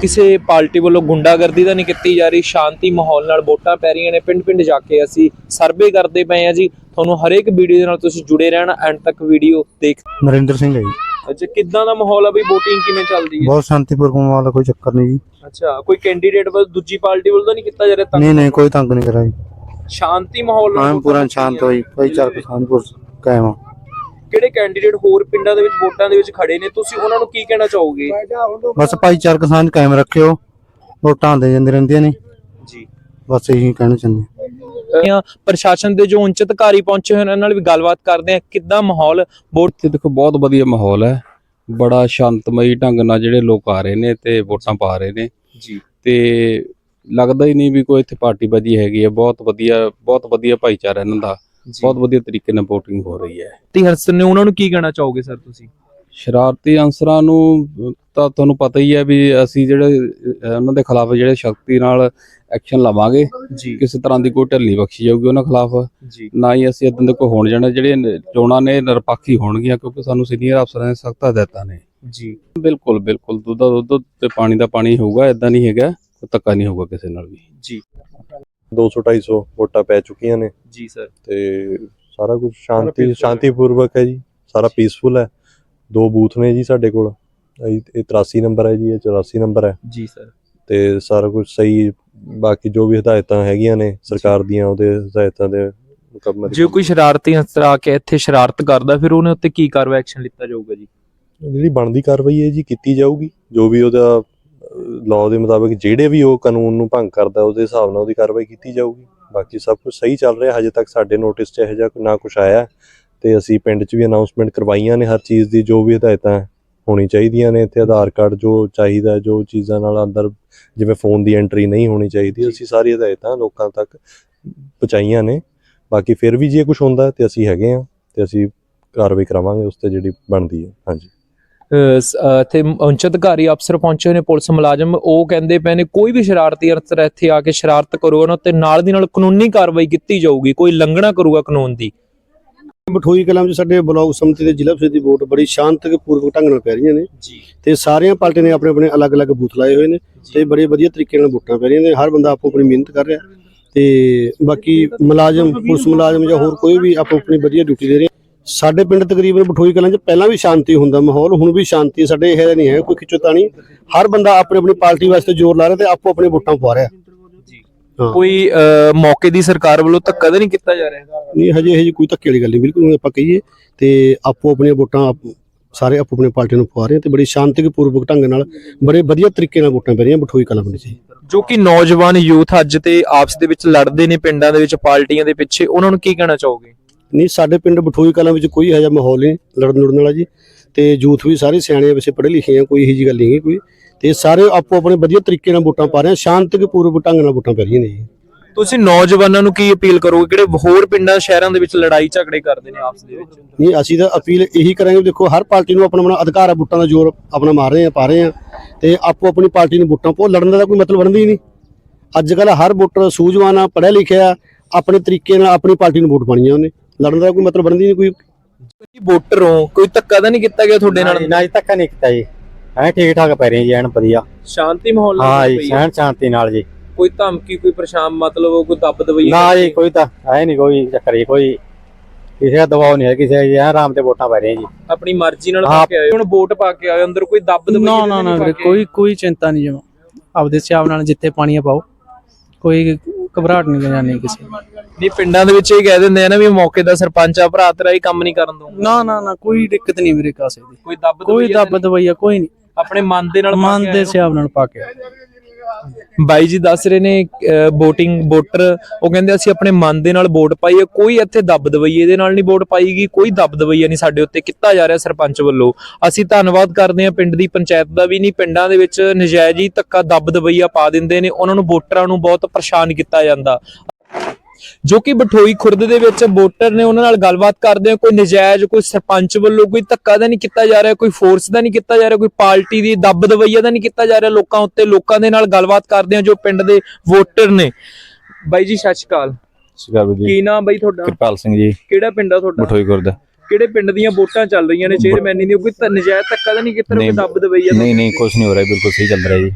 ਕਿਸੇ ਪਾਰਟੀ ਵੱਲੋਂ ਗੁੰਡਾਗਰਦੀ ਤਾਂ ਨਹੀਂ ਕੀਤੀ ਜਾ ਰਹੀ ਸ਼ਾਂਤੀ ਮਾਹੌਲ ਨਾਲ ਵੋਟਾਂ ਪੈ ਰਹੀਆਂ ਨੇ ਪਿੰਡ-ਪਿੰਡ ਜਾ ਕੇ ਅਸੀਂ ਸਰਵੇ ਕਰਦੇ ਪਏ ਆ ਜੀ। ਤੁਹਾਨੂੰ ਹਰੇਕ ਵੀਡੀਓ ਦੇ ਨਾਲ ਤੁਸੀਂ ਜੁੜੇ ਰਹਿਣਾ ਐਂਡ ਤੱਕ ਵੀਡੀਓ ਦੇਖ ਨਰਿੰਦਰ ਸਿੰਘ ਹੈ ਜੀ। ਅੱਛਾ ਕਿੱਦਾਂ ਦਾ ਮਾਹੌਲ ਆ ਬਈ? VOTING ਕਿਵੇਂ ਚੱਲਦੀ ਹੈ? ਬਹੁਤ ਸ਼ਾਂਤੀਪੂਰਵਕ ਮਾਹੌਲ ਹੈ ਕੋਈ ਚੱਕਰ ਨਹੀਂ ਜੀ। ਅੱਛਾ ਕੋਈ ਕੈਂਡੀਡੇਟ ਵੱਲ ਦੂਜੀ ਪਾਰਟੀ ਵੱਲੋਂ ਤਾਂ ਨਹੀਂ ਕੀਤਾ ਜਾ ਰਿਹਾ ਤੰਗ? ਨਹੀਂ ਨਹੀਂ ਕੋਈ ਤੰਗ ਨਹੀਂ ਕਰਾ ਜੀ। ਸ਼ਾਂਤੀ ਮਾਹੌਲ ਨਾਲ ਵੋਟਾਂ ਪੂਰਾ। ਸ਼ਾਂਤ ਹੋਈ ਭਾਈਚਾਰਕ ਸ਼ਾਂਤਪੁਰ ਕਾਇਮ ਆ। ਕਿਹੜੇ ਕੈਂਡੀਡੇਟ ਹੋਰ ਪਿੰਡਾਂ ਦੇ ਵਿੱਚ ਵੋਟਾਂ ਦੇ ਵਿੱਚ ਖੜੇ ਨੇ? ਤੁਸੀਂ ਉਹਨਾਂ ਨੂੰ ਕੀ ਕਹਿਣਾ ਚਾਹੋਗੇ? ਬਸ ਭਾਈਚਾਰਕ ਸਾਂਝ ਕਾਇਮ ਰੱਖਿਓ। ਵੋਟਾਂ ਆਉਂਦੇ ਜਾਂਦੇ ਰਹਿੰਦੀਆਂ ਨੇ। ਜੀ। ਬਸ ਇਹੀ ਕਹਿਣਾ ਚਾਹੁੰਦੇ ਹਾਂ। ਪ੍ਰਸ਼ਾਸਨ ਦੇ ਜੋ ਉੱਚ ਅਧਿਕਾਰੀ ਪਹੁੰਚੇ ਹੋਏ ਨੇ ਉਹਨਾਂ ਨਾਲ ਵੀ ਗੱਲਬਾਤ ਕਰਦੇ ਆ ਕਿੱਦਾਂ ਮਾਹੌਲ? ਵੋਟ ਇੱਥੇ ਦੇਖੋ ਬਹੁਤ ਵਧੀਆ ਮਾਹੌਲ ਹੈ। ਬੜਾ ਸ਼ਾਂਤਮਈ ਢੰਗ ਨਾਲ ਜਿਹੜੇ ਲੋਕ ਆ ਰਹੇ ਨੇ ਤੇ ਵੋਟਾਂ ਪਾ ਰਹੇ ਨੇ। ਜੀ। ਤੇ ਲੱਗਦਾ ਹੀ ਨਹੀਂ ਵੀ ਕੋਈ ਇੱਥੇ ਪਾਰਟੀ ਬਾਜੀ ਹੈਗੀ ਹੈ। ਬਹੁਤ ਵਧੀਆ ਬਹੁਤ ਵਧੀਆ ਭਾਈਚਾਰਾ ਇਹਨਾਂ ਦਾ। ਬਹੁਤ ਵਧੀਆ ਤਰੀਕੇ ਨਾਲ VOTING ਹੋ ਰਹੀ ਹੈ। ਤੇ ਹਰਸਨ ਨੇ ਉਹਨਾਂ ਨੂੰ ਕੀ ਕਹਿਣਾ ਚਾਹੋਗੇ ਸਰ ਤੁਸੀਂ? ਸ਼ਰਾਰਤੀ ਅਨਸਰਾਂ ਨੂੰ ਤਾਂ ਤੁਹਾਨੂੰ ਪਤਾ ਹੀ ਹੈ ਵੀ ਅਸੀਂ ਜਿਹੜੇ ਉਹਨਾਂ ਦੇ ਖਿਲਾਫ ਜਿਹੜੇ ਸ਼ਕਤੀ ਨਾਲ ਐਕਸ਼ਨ ਲਵਾਂਗੇ ਕਿਸੇ ਤਰ੍ਹਾਂ ਦੀ ਕੋਈ ਢਿੱਲੀ ਬਖਸ਼ੀ ਜਾਊਗੀ ਉਹਨਾਂ ਖਿਲਾਫ। ਜੀ। ਨਾ ਹੀ ਅਸੀਂ ਇਦਾਂ ਦੇ ਕੋਈ ਹੋਣ ਜਾਣਾ ਜਿਹੜੇ ਚੋਣਾਂ ਨੇ ਨਿਰਪੱਖੀ ਹੋਣਗੀਆਂ ਕਿਉਂਕਿ ਸਾਨੂੰ ਸੀਨੀਅਰ ਅਫਸਰਾਂ ਨੇ ਸਖਤ ਹਦਾਇਤਾਂ ਨੇ। ਜੀ। ਬਿਲਕੁਲ ਬਿਲਕੁਲ। ਦੁੱਧ ਦਾ ਦੁੱਧ ਤੇ ਪਾਣੀ ਦਾ ਪਾਣੀ ਹੋਊਗਾ ਇਦਾਂ ਨਹੀਂ ਹੈਗਾ ਕੋਈ ਧੱਕਾ ਨਹੀਂ ਹੋਊਗਾ ਕਿਸੇ ਨਾਲ ਵੀ। ਜੀ। 200 250 ਵੋਟਾਂ ਪੈ ਚੁੱਕੀਆਂ ਨੇ। ਜੀ ਸਰ। ਤੇ ਸਾਰਾ ਕੁਝ ਸ਼ਾਂਤੀ ਸ਼ਾਂਤੀਪੂਰਵਕ ਹੈ ਜੀ। ਸਾਰਾ ਪੀਸਫੁਲ ਹੈ। ਦੋ ਬੂਥ ਨੇ ਜੀ ਸਾਡੇ ਕੋਲ। ਇਹ ਇਹ 83 ਨੰਬਰ ਹੈ ਜੀ ਇਹ 84 ਨੰਬਰ ਹੈ। ਜੀ ਸਰ। ਤੇ ਸਾਰਾ ਕੁਝ ਸਹੀ ਬਾਕੀ ਜੋ ਵੀ ਹਦਾਇਤਾਂ ਹੈਗੀਆਂ ਨੇ ਸਰਕਾਰ ਦੀਆਂ ਉਹਦੇ ਹਦਾਇਤਾਂ ਦੇ ਮੁਕੰਮਲ ਜੇ ਕੋਈ ਸ਼ਰਾਰਤੀ ਅਨਸਰ ਆ ਕੇ ਇੱਥੇ ਸ਼ਰਾਰਤ ਕਰਦਾ ਫਿਰ ਉਹਨੇ ਉੱਤੇ ਕੀ ਕਾਰਵਾਈ ਐਕਸ਼ਨ ਲਿੱਤਾ ਜਾਊਗਾ ਜੀ? ਜਿਹੜੀ ਬਣਦੀ ਕਾਰਵਾਈ ਹੈ ਜੀ ਕੀਤੀ ਜਾਊਗੀ। ਜੋ ਵੀ ਉਹਦਾ ਲਾਅ ਦੇ ਮੁਤਾਬਕ ਜਿਹੜੇ ਵੀ ਉਹ ਕਾਨੂੰਨ ਨੂੰ ਭੰਗ ਕਰਦਾ ਉਹਦੇ ਹਿਸਾਬ ਨਾਲ ਉਹਦੀ ਕਾਰਵਾਈ ਕੀਤੀ ਜਾਊਗੀ। ਬਾਕੀ ਸਭ ਕੁਝ ਸਹੀ ਚੱਲ ਰਿਹਾ ਹਜੇ ਤੱਕ ਸਾਡੇ ਨੋਟਿਸ 'ਚ ਇਹੋ ਜਿਹਾ ਨਾ ਕੁਝ ਆਇਆ ਤੇ ਅਸੀਂ ਪਿੰਡ 'ਚ ਵੀ ਅਨਾਉਂਸਮੈਂਟ ਕਰਵਾਈਆਂ ਨੇ ਹਰ ਚੀਜ਼ ਦੀ ਜੋ ਵੀ ਹਦਾਇਤਾਂ ਹੋਣੀ ਚਾਹੀਦੀਆਂ ਨੇ ਇੱਥੇ ਆਧਾਰ ਕਾਰਡ ਜੋ ਚਾਹੀਦਾ ਜੋ ਚੀਜ਼ਾਂ ਨਾਲ ਅੰਦਰ ਜਿਵੇਂ ਫੋਨ ਦੀ ਐਂਟਰੀ ਨਹੀਂ ਹੋਣੀ ਚਾਹੀਦੀ ਅਸੀਂ ਸਾਰੀ ਹਦਾਇਤਾਂ ਲੋਕਾਂ ਤੱਕ ਪਹੁੰਚਾਈਆਂ ਨੇ। ਬਾਕੀ ਫਿਰ ਵੀ ਜੇ ਕੁਝ ਹੁੰਦਾ ਤੇ ਅਸੀਂ ਹੈਗੇ ਆ ਤੇ ਅਸੀਂ ਕਾਰਵਾਈ ਕਰਾਵਾਂਗੇ ਉਸ ਤੇ ਜਿਹੜੀ ਬਣਦੀ ਹੈ। ਹਾਂਜੀ। ਇੱਥੇ ਉੱਚ ਅਧਿਕਾਰੀ ਅਫਸਰ ਪਹੁੰਚੇ ਨੇ ਪੁਲਿਸ ਮੁਲਾਜ਼ਮ। ਉਹ ਕਹਿੰਦੇ ਪਏ ਨੇ ਕੋਈ ਵੀ ਸ਼ਰਾਰਤੀ ਅਨਸਰ ਇੱਥੇ ਆ ਕੇ ਸ਼ਰਾਰਤ ਕਰੂਗਾ ਉਹਨਾਂ ਤੇ ਨਾਲ ਦੀ ਨਾਲ ਕਾਨੂੰਨੀ ਕਾਰਵਾਈ ਕੀਤੀ ਜਾਊਗੀ ਕੋਈ ਲੰਘਣਾ ਕਰੂਗਾ ਕਾਨੂੰਨ ਦੀ। ਬਠੋਈ ਕਲਾਂ 'ਚ ਸਾਡੇ ਬਲਾਕ ਸਮਿਤੀ ਦੇ ਜ਼ਿਲ੍ਹਾ ਪ੍ਰੀਸ਼ਦ ਦੀ ਵੋਟ ਬੜੀ ਸ਼ਾਂਤਪੂਰਵਕ ਢੰਗ ਨਾਲ ਪੈ ਰਹੀਆਂ ਨੇ। ਜੀ। ਤੇ ਸਾਰੀਆਂ ਪਾਰਟੀਆਂ ਨੇ ਆਪਣੇ ਆਪਣੇ ਅਲੱਗ-ਅਲੱਗ ਬੂਥ ਲਾਏ ਹੋਏ ਨੇ ਤੇ ਬੜੇ ਵਧੀਆ ਤਰੀਕੇ ਨਾਲ ਵੋਟਾਂ ਪੈ ਰਹੀਆਂ ਨੇ। ਹਰ ਬੰਦਾ ਆਪੋ ਆਪਣੀ ਮਿਹਨਤ ਕਰ ਰਿਹਾ। ਤੇ ਬਾਕੀ ਮੁਲਾਜ਼ਮ ਪੁਲਿਸ ਮੁਲਾਜ਼ਮ ਜਾਂ ਹੋਰ ਕੋਈ ਵੀ ਆਪੋ ਆਪਣੀ ਵਧੀਆ ਡਿਊਟੀ ਦੇ ਰਹੇ ਸਾਡੇ ਪਿੰਡ ਤਕਰੀਬਨ ਬਠੋਈ ਕਲਾਂ 'ਚ ਪਹਿਲਾਂ ਵੀ ਸ਼ਾਂਤੀ ਹੁੰਦਾ ਮਾਹੌਲ ਹੁਣ ਵੀ ਸ਼ਾਂਤੀ ਹੈ। ਸਾਡੇ ਇਹ ਨਹੀਂ ਹੈ ਕੋਈ ਖਿੱਚੋਤਾਣੀ ਹਰ ਬੰਦਾ ਆਪਣੀ ਆਪਣੀ ਪਾਰਟੀ ਵਾਸਤੇ ਜ਼ੋਰ ਲਾ ਰਿਹਾ ਤੇ ਆਪੋ ਆਪਣੀ ਵੋਟਾਂ ਪਵਾ ਰਿਹਾ। ਕੋਈ ਮੌਕੇ ਦੀ ਸਰਕਾਰ ਵੱਲੋਂ ਧੱਕਾ ਤਾਂ ਨਹੀਂ ਕੀਤਾ ਜਾ ਰਿਹਾ? ਨਹੀਂ ਹਜੇ ਇਹ ਜੀ ਕੋਈ ਧੱਕੇ ਵਾਲੀ ਗੱਲ ਨਹੀਂ ਬਿਲਕੁਲ ਆਪਾਂ ਕਹੀਏ ਤੇ ਆਪੋ ਆਪਣੀਆਂ ਵੋਟਾਂ ਸਾਰੇ ਆਪੋ ਆਪਣੀ ਪਾਰਟੀ ਨੂੰ ਪਵਾ ਰਹੇ ਤੇ ਬੜੀ ਸ਼ਾਂਤੀਪੂਰਵਕ ਢੰਗ ਨਾਲ ਬੜੇ ਵਧੀਆ ਤਰੀਕੇ ਨਾਲ ਵੋਟਾਂ ਪੈ ਰਹੀਆਂ ਬਠੋਈ ਕਲਾਂ ਪਿੰਡ 'ਚ। ਜੋ ਕਿ ਨੌਜਵਾਨ ਯੂਥ ਅੱਜ ਤੇ ਆਪਸ ਦੇ ਵਿੱਚ ਲੜਦੇ ਨੇ ਪਿੰਡਾਂ ਦੇ ਵਿੱਚ ਪਾਰਟੀਆਂ ਦੇ ਪਿੱਛੇ ਉਹਨਾਂ ਨੂੰ ਕੀ ਕਹਿਣਾ ਚਾਹੋਗੇ? ਨਹੀਂ ਸਾਡੇ ਪਿੰਡ ਬਠੋਈ ਕਲਾਂ ਵਿੱਚ ਕੋਈ ਇਹੋ ਜਿਹਾ ਮਾਹੌਲ ਨਹੀਂ ਲੜਨ ਲੜਨ ਵਾਲਾ ਜੀ। ਤੇ ਯੂਥ ਵੀ ਸਾਰੇ ਸਿਆਣੇ ਵੈਸੇ ਪੜ੍ਹੇ ਲਿਖੇ ਆ ਕੋਈ ਇਹੋ ਜਿਹੀ ਗੱਲ ਨਹੀਂ ਕੋਈ। ਤੇ ਸਾਰੇ ਆਪੋ ਆਪਣੇ ਵਧੀਆ ਤਰੀਕੇ ਨਾਲ ਵੋਟਾਂ ਪਾ ਰਹੇ ਆ ਸ਼ਾਂਤੀਪੂਰਵਕ ਢੰਗ ਨਾਲ ਵੋਟਾਂ ਪੈ ਰਹੀਆਂ ਨੇ ਜੀ। ਤੁਸੀਂ ਨੌਜਵਾਨਾਂ ਨੂੰ ਕੀ ਅਪੀਲ ਕਰੋਗੇ? ਕਿਹੜੇ ਹੋਰ ਪਿੰਡਾਂ ਸ਼ਹਿਰਾਂ ਦੇ ਵਿੱਚ ਲੜਾਈ ਝਗੜੇ ਕਰਦੇ ਨੇ ਆਪਸ ਦੇ ਵਿੱਚ? ਨਹੀਂ ਅਸੀਂ ਤਾਂ ਅਪੀਲ ਇਹੀ ਕਰਾਂਗੇ ਦੇਖੋ ਹਰ ਪਾਰਟੀ ਨੂੰ ਆਪਣਾ ਆਪਣਾ ਅਧਿਕਾਰ ਆ ਵੋਟਾਂ ਦਾ ਜ਼ੋਰ ਆਪਣਾ ਮਾਰ ਰਹੇ ਆ ਪਾ ਰਹੇ ਆ। ਤੇ ਆਪੋ ਆਪਣੀ ਪਾਰਟੀ ਨੂੰ ਵੋਟਾਂ ਪਾਓ ਲੜਨ ਦਾ ਕੋਈ ਮਤਲਬ ਬਣਦਾ ਹੀ ਨਹੀਂ। ਅੱਜ ਕੱਲ ਹਰ ਵੋਟਰ ਸੂਝਵਾਨ ਆ ਪੜ੍ਹਿਆ ਲਿਖਿਆ ਆਪਣੇ ਤਰੀਕੇ ਨਾਲ ਆਪਣੀ ਪਾਰਟੀ ਨੂੰ ਵੋਟ ਪਾਣੀ ਆ ਉਹਨੇ। ਲੜਨ ਦਾ ਕੋਈ ਮਤਲਬ ਬਣਦਾ ਨਹੀਂ ਕੋਈ ਤੁਸੀਂ ਵੋਟਰ ਹੋ ਕੋਈ ਧੱਕਾ ਤਾਂ ਨਹੀਂ ਕੀਤਾ ਗਿਆ ਤੁਹਾਡੇ ਨਾਲ? ਨਾ ਜੀ ਧੱਕਾ ਨਹੀਂ ਕੀਤਾ ਜੀ। ਐ ਠੀਕ ਠਾਕ ਪੈ ਰਹੀ ਜੀ ਐਨ ਵਧੀਆ। ਸ਼ਾਂਤੀ ਮਾਹੌਲ ਹਾਂ ਜੀ। ਸਹਿਣ ਸ਼ਾਂਤੀ ਨਾਲ ਜੀ। ਕੋਈ ਧਮਕੀ ਕੋਈ ਪਰੇਸ਼ਾਨ ਮਤਲਬ ਕੋਈ ਦੱਬ ਦਵਈ ਨਾ ਜੀ ਕੋਈ ਤਾਂ ਐ ਨਹੀਂ ਕੋਈ ਚੱਕਰ ਜੀ ਕੋਈ ਕਿਸੇ ਦਾ ਦਬਾਅ ਨਹੀਂ ਹੈ ਕਿਸੇ ਐ ਆਰਾਮ ਤੇ ਵੋਟਾਂ ਪੈ ਰਹੀਆਂ ਜੀ। ਆਪਣੀ ਮਰਜ਼ੀ ਨਾਲ ਪਾ। ਕੇ ਆਏ ਹੁਣ ਵੋਟ ਪਾ ਕੇ ਆਏ ਅੰਦਰ ਕੋਈ ਦੱਬ ਦਵਈ ਨਾ ਨਾ ਨਾ ਕੋਈ ਕੋਈ ਚਿੰਤਾ ਨਹੀਂ ਜਮਾ ਆਪਦੇ ਹਿਸਾਬ ਨਾਲ ਜਿੱਥੇ ਪਾਣੀ ਆ ਪਾਓ। ਕੋਈ ਘਬਰਾਹਟ ਨਹੀਂ ਜਾਣੀ ਕਿਸੇ ਨੂੰ। ਨਹੀਂ ਪਿੰਡਾਂ ਦੇ ਵਿੱਚ ਇਹ ਕਹਿ ਦਿੰਦੇ ਆ ਨਾ ਵੀ ਮੌਕੇ ਦਾ ਸਰਪੰਚ ਆ ਭਰਾ ਤੇਰਾ ਇਹ ਕੰਮ ਨਹੀਂ ਕਰਨ ਦਊਂਗਾ। ਨਾ ਨਾ ਨਾ ਕੋਈ ਦਿੱਕਤ ਨਹੀਂ ਵੀਰੇ ਕਾਸੇ ਦੀ। ਕੋਈ ਦੱਬ ਕੋਈ ਦਵਈ ਦੱਬ ਦਵਾਈਆ ਕੋਈ ਨਹੀਂ। ਆਪਣੇ ਮਨ ਦੇ ਨਾਲ ਪਾ ਮਨ ਦੇ ਆਏ ਹਿਸਾਬ ਨਾਲ ਪਾ ਕੇ ਆਓ। ਬਾਈ ਜੀ ਦੱਸ ਰਹੇ ਨੇ VOTING ਵੋਟਰ ਉਹ ਕਹਿੰਦੇ ਅਸੀਂ ਆਪਣੇ ਮਨ ਦੇ ਨਾਲ ਵੋਟ ਪਾਈ ਹੈ, ਕੋਈ ਇੱਥੇ ਦੱਬ ਦਵਈਏ ਦੇ ਨਾਲ ਨਹੀਂ ਵੋਟ ਪਾਈਗੀ, ਕੋਈ ਦੱਬ ਦਵਈਆ ਨਹੀਂ ਸਾਡੇ ਉੱਤੇ ਕੀਤਾ ਜਾ ਰਿਹਾ ਸਰਪੰਚ ਵੱਲੋਂ। ਅਸੀਂ ਧੰਨਵਾਦ ਕਰਦੇ ਹਾਂ, ਪਿੰਡ ਦੀ ਪੰਚਾਇਤ ਦਾ ਵੀ ਨਹੀਂ, ਪਿੰਡਾਂ ਦੇ ਵਿੱਚ ਨਜਾਇਜ਼ ਹੀ ਧੱਕਾ ਦੱਬ ਦਵਈਆ ਪਾ ਦਿੰਦੇ ਨੇ, ਉਹਨਾਂ ਨੂੰ ਵੋਟਰਾਂ ਨੂੰ ਬਹੁਤ ਪਰੇਸ਼ਾਨ ਕੀਤਾ ਜਾਂਦਾ। ਜੋ ਕਿ ਬਠੋਈ ਖੁਰਦ ਦੇ ਵਿੱਚ ਵੋਟਰ ਨੇ ਉਹਨਾਂ ਨਾਲ ਗੱਲਬਾਤ ਕਰਦੇ ਆ ਕੋਈ ਨਜਾਇਜ਼ ਕੋਈ ਸਰਪੰਚ ਵੱਲੋਂ ਕੋਈ ਧੱਕਾ ਦਾ ਨਹੀਂ ਕੀਤਾ ਜਾ ਰਿਹਾ ਕੋਈ ਫੋਰਸ ਦਾ ਨਹੀਂ ਕੀਤਾ ਜਾ ਰਿਹਾ ਕੋਈ ਪਾਰਟੀ ਦੀ ਦੱਬ ਦਵਈਆ ਦਾ ਨਹੀਂ ਕੀਤਾ ਜਾ ਰਿਹਾ ਲੋਕਾਂ ਉੱਤੇ ਲੋਕਾਂ ਦੇ ਨਾਲ ਗੱਲਬਾਤ ਕਰਦੇ ਆ ਜੋ ਪਿੰਡ ਦੇ ਵੋਟਰ ਨੇ। ਬਾਈ ਜੀ ਸਤਿ ਸ਼੍ਰੀ ਅਕਾਲ। ਜੀ। ਕੀ ਨਾਮ ਬਾਈ ਤੁਹਾਡਾ? ਕਿਰਪਾਲ ਸਿੰਘ ਜੀ। ਕਿਹੜਾ ਪਿੰਡ ਆ ਤੁਹਾਡਾ? ਬਠੋਈ ਗੁਰਦਾ ਕਿਹੜੇ ਪਿੰਡ ਦੀਆਂ ਵੋਟਾਂ ਚੱਲ ਰਹੀਆਂ ਨੇ? ਚੇਅਰਮੈਨੀ ਦੀ ਕੋਈ ਤਾਂ ਨਜਾਇਜ਼ ਧੱਕਾ ਤਾਂ ਨਹੀਂ ਕੀਤਾ ਕੋਈ ਨਹੀਂ, ਦੱਬ ਦਵਈਆ? ਨਹੀਂ ਨਹੀਂ ਕੁਝ ਨਹੀਂ ਹੋ ਰਿਹਾ ਬਿਲਕੁਲ ਸਹੀ ਚੱਲ ਰਿਹਾ ਜੀ।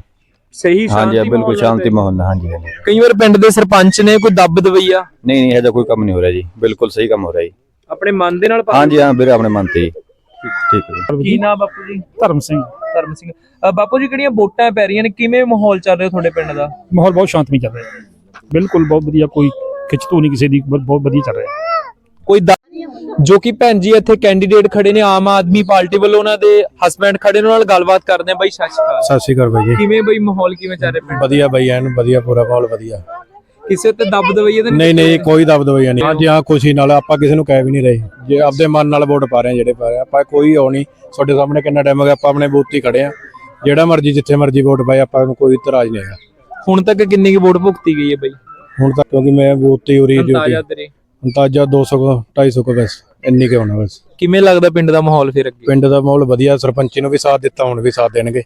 ਸਹੀ ਹਾਂਜੀ ਸ਼ਾਂਤੀ ਬਿਲਕੁਲ ਮਾਹੌਲ ਸ਼ਾਂਤੀ ਹੈ। ਮਾਹੌਲ ਹੈ, ਹਾਂਜੀ ਹਾਂਜੀ। ਕਈ ਵਾਰ ਪਿੰਡ ਦੇ ਸਰਪੰਚ ਨੇ ਕੋਈ ਦੱਬ ਦਵਈਆ ਨਹੀਂ ਨਹੀਂ ਇਹਦਾ ਕੋਈ ਕੰਮ ਨਹੀਂ ਹੋ ਰਿਹਾ ਜੀ। ਬਿਲਕੁਲ ਸਹੀ ਕੰਮ ਹੋ ਰਿਹਾ ਜੀ। ਆਪਣੇ ਮਨ ਦੇ ਨਾਲ ਹਾਂਜੀ ਹਾਂ ਵੀਰੇ ਆਪਣੇ ਮਨ ਤੇ ਜੀ। ਠੀਕ ਹੈ ਜੀ। ਕੀ ਨਾਮ ਬਾਪੂ ਜੀ? ਧਰਮ ਸਿੰਘ। ਧਰਮ ਸਿੰਘ। ਅ, ਬਾਪੂ ਜੀ ਕਿਹੜੀਆਂ ਵੋਟਾਂ ਪੈ ਰਹੀਆਂ ਨੇ? ਕਿਵੇਂ ਮਾਹੌਲ ਚੱਲ ਰਿਹਾ ਤੁਹਾਡੇ ਪਿੰਡ ਦਾ? ਮਾਹੌਲ ਬਹੁਤ ਸ਼ਾਂਤਮਈ ਚੱਲ ਰਿਹਾ। ਹੈ ਬਿਲਕੁਲ ਬਹੁਤ ਵਧੀਆ ਕੋਈ ਖਿੱਚਤੂ ਨਹੀਂ ਕਿਸੇ ਦੀ ਬਹੁਤ ਬਹੁਤ ਵਧੀਆ ਚੱਲ ਰਿਹਾ। ਹੈ ਕੋਈ ਜੋ ਕਿ ਭੈਣ ਜੀ ਇੱਥੇ ਕੈਂਡੀਡੇਟ ਖੜੇ ਨੇ ਆਮ ਆਦਮੀ ਪਾਰਟੀ ਵੱਲੋਂ ਉਹਨਾਂ ਦੇ ਹਸਬੰਡ ਖੜੇ ਨੇ ਉਹਨਾਂ ਨਾਲ ਗੱਲਬਾਤ ਕਰਦੇ ਆ ਬਾਈ ਸਤਿ ਸ਼੍ਰੀ ਅਕਾਲ। ਸਤਿ ਸ਼੍ਰੀ ਅਕਾਲ ਬਾਈ ਜੀ। ਕਿਵੇਂ ਬਈ ਮਾਹੌਲ ਕਿਵੇਂ ਚੱਲ ਰਿਹਾ ਪਿੰਡ ਵਧੀਆ ਬਾਈ ਐਨ ਵਧੀਆ ਪੂਰਾ ਮਾਹੌਲ ਵਧੀਆ। ਕਿਸੇ ਤੇ ਦੱਬ ਦਵਈਏ ਤਾਂ ਨਹੀਂ ਨਹੀਂ ਕੋਈ ਦਬਦਬਈਆ ਨਹੀਂ। ਹਾਂਜੀ ਹਾਂ ਖੁਸ਼ੀ ਨਾਲ ਆਪਾਂ ਕਿਸੇ ਨੂੰ ਕਹਿ ਵੀ ਨਹੀਂ ਰਹੇ। ਜੇ ਆਪਦੇ ਮਨ ਨਾਲ ਵੋਟ ਪਾ ਰਹੇ ਆ ਜਿਹੜੇ ਪਾ ਰਹੇ ਆ, ਆਪਾਂ ਕੋਈ ਉਹ ਨਹੀਂ ਤੁਹਾਡੇ ਸਾਹਮਣੇ ਕਿੰਨਾ ਟਾਈਮ ਹੋ ਗਿਆ ਆਪਾਂ ਆਪਣੇ ਬੂਥ ਤੇ ਹੀ ਖੜੇ ਆ ਜਿਹੜਾ ਮਰਜ਼ੀ ਜਿੱਥੇ ਮਰਜ਼ੀ ਵੋਟ ਪਾਏ ਆਪਾਂ ਨੂੰ ਕੋਈ ਇਤਰਾਜ਼ ਨਹੀਂ ਹੈਗਾ। ਹੁਣ ਤੱਕ ਕਿੰਨੀ ਕੁ ਵੋਟ ਭੁਗਤੀ ਗਈ ਹੈ ਬਈ? ਹੁਣ ਤੱਕ ਕਿਉਂਕਿ ਮੈਂ ਬੂਥ ਤੇ ਹੀ ਅੰਦਾਜ਼ਾ ਤੇਰੇ। ਅੰਦਾਜ਼ਾ 200 ਕੁ, 250 ਕੁ ਬਸ ਇੰਨੀ ਕੁ ਹੋਣਾ ਬਸ। ਕਿਵੇਂ ਲੱਗਦਾ ਪਿੰਡ ਦਾ ਮਾਹੌਲ ਫਿਰ ਅੱਗੇ? ਪਿੰਡ ਦਾ ਮਾਹੌਲ ਵਧੀਆ ਸਰਪੰਚੀ ਨੂੰ ਵੀ ਸਾਥ ਦਿੱਤਾ ਹੁਣ ਵੀ ਸਾਥ ਦੇਣਗੇ।